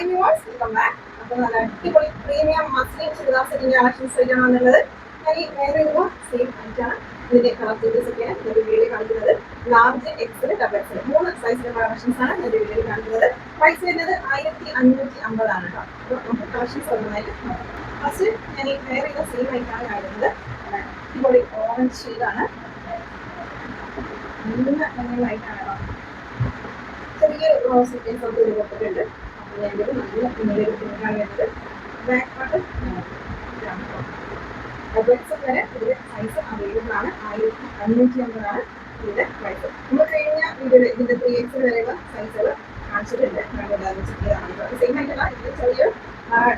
Hi viewers നല്ല അടിപൊളി premium muslin churidar സെറ്റിന്റെ കളക്ഷൻസ് ആയിട്ടാണ് വന്നുള്ളത് ഞാൻ ഈ ഒരു സെയിം ആയിട്ടാണ് ഇതിന്റെ കളർ ചേഞ്ചസ് ഒക്കെയാണ് ഞാൻ ലാർജ് എക്സൽ ഡബിൾ എക്സൽ മൂന്ന് സൈസിലുള്ള കളക്ഷൻസ് ആണ് ഞാൻ വീഡിയോയിൽ കാണിക്കുന്നത്. പ്രൈസ് വരുന്നത് ആയിരത്തി അഞ്ഞൂറ്റി അമ്പതാണ് കേട്ടോ. അപ്പോൾ നമുക്ക് കളക്ഷൻസ് ഒന്നായിട്ട് ഫസ്റ്റ് ആയിട്ടാണ് കാണിക്കുന്നത്. അടിപൊളി ഓറഞ്ച് ഷെയ്ഡാണ് നല്ല ഭംഗിയായിട്ടാണ് കേട്ടോ. ചെറിയ റോസ് ഒക്കെ ഒരു ഇത് നല്ല പിന്നീട് വരുന്നത് ബാക്ക് പാർട്ട് ഡബിൾ എക്സ് വരെ ഇതിന്റെ സൈസ് അവൈലബിൾ ആണ്. ആയിരത്തി അഞ്ഞൂറ്റി അമ്പതാണ് ഇതിന്റെ പ്രൈസ് നമ്മൾ കഴിഞ്ഞ വീഡിയോയിൽ ഇതിന്റെ ത്രീ എക്സ് വരെയുള്ള സൈസുകൾ കാണിച്ചിട്ടുണ്ട്. സെയിം ആയിട്ടുള്ള ഇതിന്റെ ചെറിയൊരു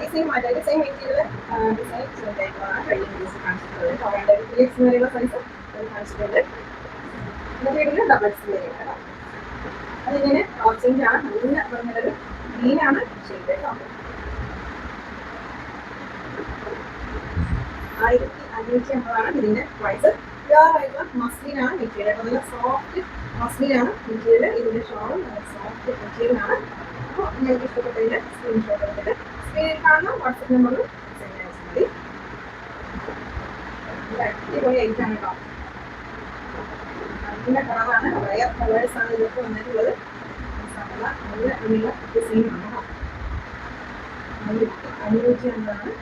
ഡിസൈൻ മാറ്റാൻ ഡിസൈൻ മെറ്റീരിയൽ ഡിസൈൻ ചെറുതായിട്ടുള്ളതാണ് കഴിഞ്ഞ വീഡിയോസ് കാണിച്ചിട്ടുള്ളത്. അവരുടെ ത്രീ എക്സ് വരെയുള്ള സൈസ് കാണിച്ചിട്ടുണ്ട്. ഇതിന്റെ വീഡിയോയിൽ ഡബിൾ എക്സ് വരെയാണ് അതിങ്ങനെ ചേഞ്ച് ആണ് നല്ല പറഞ്ഞൊരു ഗ്രീനാണ് ചെയ്തത്. ആയിരത്തി അഞ്ഞൂറ്റി അമ്പതാണ് ഇതിന്റെ പ്രൈസ് ആയിട്ടുള്ള മസ്ലിനാണ് മെറ്റീരിയൽ നല്ല സോഫ്റ്റ് മസ്ലിനാണ് മെറ്റീരിയൽ ഇതിന്റെ ഷോളും നല്ല സോഫ്റ്റ് മെറ്റീരിയലാണ് അപ്പോൾ നിങ്ങൾക്ക് ഇഷ്ടപ്പെട്ടതിന്റെ സ്ക്രീൻഷോട്ട് എടുത്തിട്ട് സ്ക്രീനിൽ കാണുന്ന വാട്സപ്പ് നമ്പറിൽ സെൻഡ് അയച്ചാൽ മതി. അടിപൊളി ഐറ്റാണ് കേട്ടോ. നല്ല കളറാണ് റയർ കളേഴ്സ് ആണ് ഇതൊക്കെ വന്നിട്ടുള്ളത്. നല്ല നല്ല നല്ല ഡിസൈനാണ് കേട്ടോ ആയിരത്തി അഞ്ഞൂറ്റി അമ്പതാണ്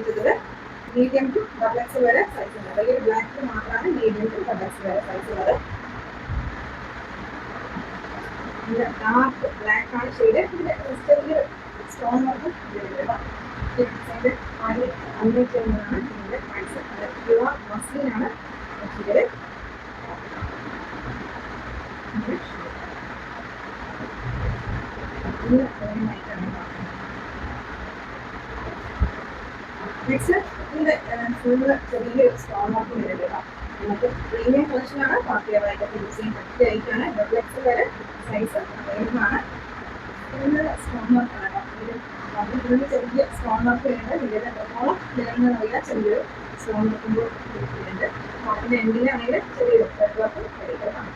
ഇതിന്റെ മീഡിയം ടു ഡബിൾ വരെ സൈസ് ഉണ്ട് വലിയ ബ്ലാക്ക് മാത്രമാണ് മീഡിയം ടു ഡബിൾ വരെ സൈസ് ഉള്ളത്. ഡാർക്ക് ബ്ലാക്ക് ആണ് ഷെയ്ഡ് ഇതിന്റെ സ്റ്റോൺ വർക്ക് അഞ്ഞൂറ്റി അമ്പതാണ് ഇതിന്റെ പ്രൈസ് പ്യുവർ മസ്ലിനാണ് മെറ്റീരിയൽ നല്ല ഭംഗിയായിട്ടാണ് നെക്സ്റ്റ് ഇതിന്റെ ഫുള്ള് ചെറിയൊരു സ്റ്റോൺ വർക്ക് വരുന്നത് നമുക്ക് പ്രീമിയം കളക്ഷനാണ് പാർട്ടി ആയിട്ട് യൂസ് ചെയ്യാൻ പറ്റിയ ആയിട്ടാണ് ഡബിൾ എക്സ് വരെ സൈസ് അവൈലബിൾ ആണ്. ഇതിന്റെ സ്റ്റോൺ വർക്കാണ് ഇതിൽ ചെറിയ സ്റ്റോൺ വർക്ക് വരുന്നുണ്ട് ഇതിന്റെ എത്രത്തോളം നിലനിന്നറിയില്ല ചെറിയൊരു സ്റ്റോൺ വർക്കുമ്പോൾ വരുന്നുണ്ട് അതിന്റെ എൻഡിലാണെങ്കിൽ ചെറിയൊരു വർക്ക് വരും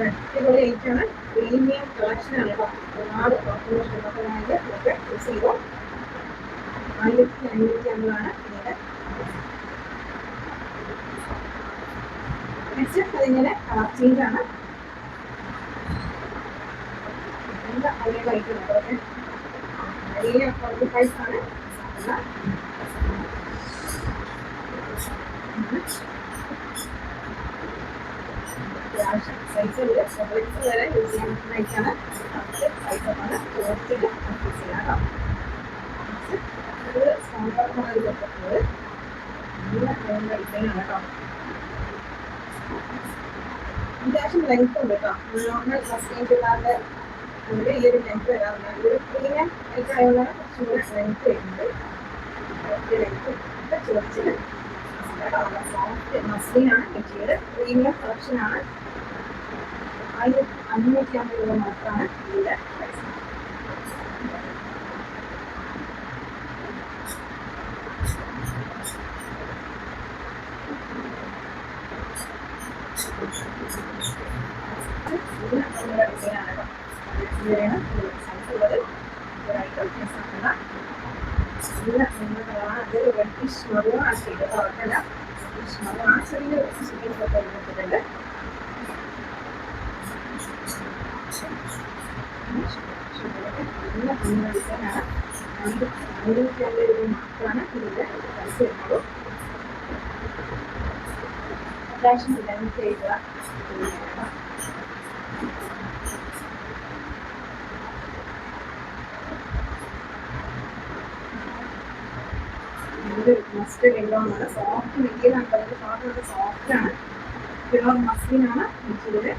അടിപൊളി ഐറ്റാണ് പ്രീമിയം കളക്ഷനാണ് കേട്ടോ ഒരുപാട് പുറത്തുനിന്ന് ഇഷ്ടപ്പെട്ടവരാണെങ്കിൽ ഇതൊക്കെ യൂസ് ചെയ്യുമ്പോൾ ആയിരത്തി അഞ്ഞൂറ്റി അമ്പതാണ് ഇതിന്റെ നെക്സ്റ്റ് അതിങ്ങനെ ചേഞ്ച് ആണ്. നല്ല അടിപൊളിയായിട്ടുണ്ട് അതൊക്കെ വലിയ കുറച്ച് പ്രൈസ് ആണ്. സൈസ് വരെ യൂസ് ചെയ്യാൻ പറ്റുന്ന ഐറ്റാണ് സൈസൊക്കെ ഓർത്തിട്ട് യൂസ് ചെയ്യാം കേട്ടോ ഇത് കൊടുക്കുന്നത് നല്ല നല്ല ഡിസൈനാണ് അത്യാവശ്യം ലെങ്ത് ഉണ്ട് കേട്ടോ നോർമൽ സസ്റ്റൈൻ പിള്ളേരുടെ ഒരു ഈ ഒരു ലെങ്ത് വരാറുണ്ട് ഒരു പ്രീമിയം ലൈറ്റ് ആയതുകൊണ്ടാണ് കുറച്ചും കൂടി ലെങ്ത് വരുന്നത് ലെങ്ത് ചോദിച്ചത് സോഫ്റ്റ് മസ്ലിനാണ് മെറ്റീരിയൽ പ്രീമിയം കളക്ഷനാണ് ஆயிரத்தி ஐநூற்றி ஐம்பது மட்டும் இல்லை ಕೃಷ್ಣರು ಆಚರಣೆ ಕೃಷ್ಣರು ಆಚರಣೆ അമ്പത് രൂപ മാത്രമാണ് ഇതിന്റെ പ്രൈസ് മാത്രമാണ് യെല്ലോന്നാണ് സോഫ്റ്റ് കളർ സോഫ്റ്റ് ആണ് പ്യുവർ മസ്ലിനാണ് മെറ്റീരിയൽ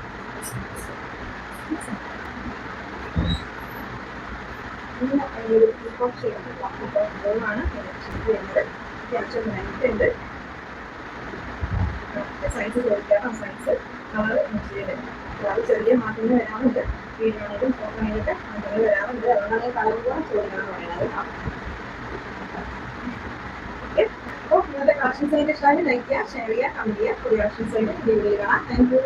ചെറിയ മാറ്റങ്ങൾ വരാറുണ്ട് വീഡിയോയിലും ഫോട്ടോയിലൊക്കെ മാറ്റങ്ങൾ വരാറുണ്ട് അതുകൊണ്ടാണ് കളർ കൂടെ ചോദിക്കണം പറയുന്നത് ഇന്നത്തെ കളക്ഷൻസ് ആയിട്ട് ലൈക്ക് ചെയ്യുക ഷെയർ ചെയ്യുക കമന്റ് ചെയ്യുക പുതിയ കളക്ഷൻസ് ആയിട്ട് കാണാം. Thank you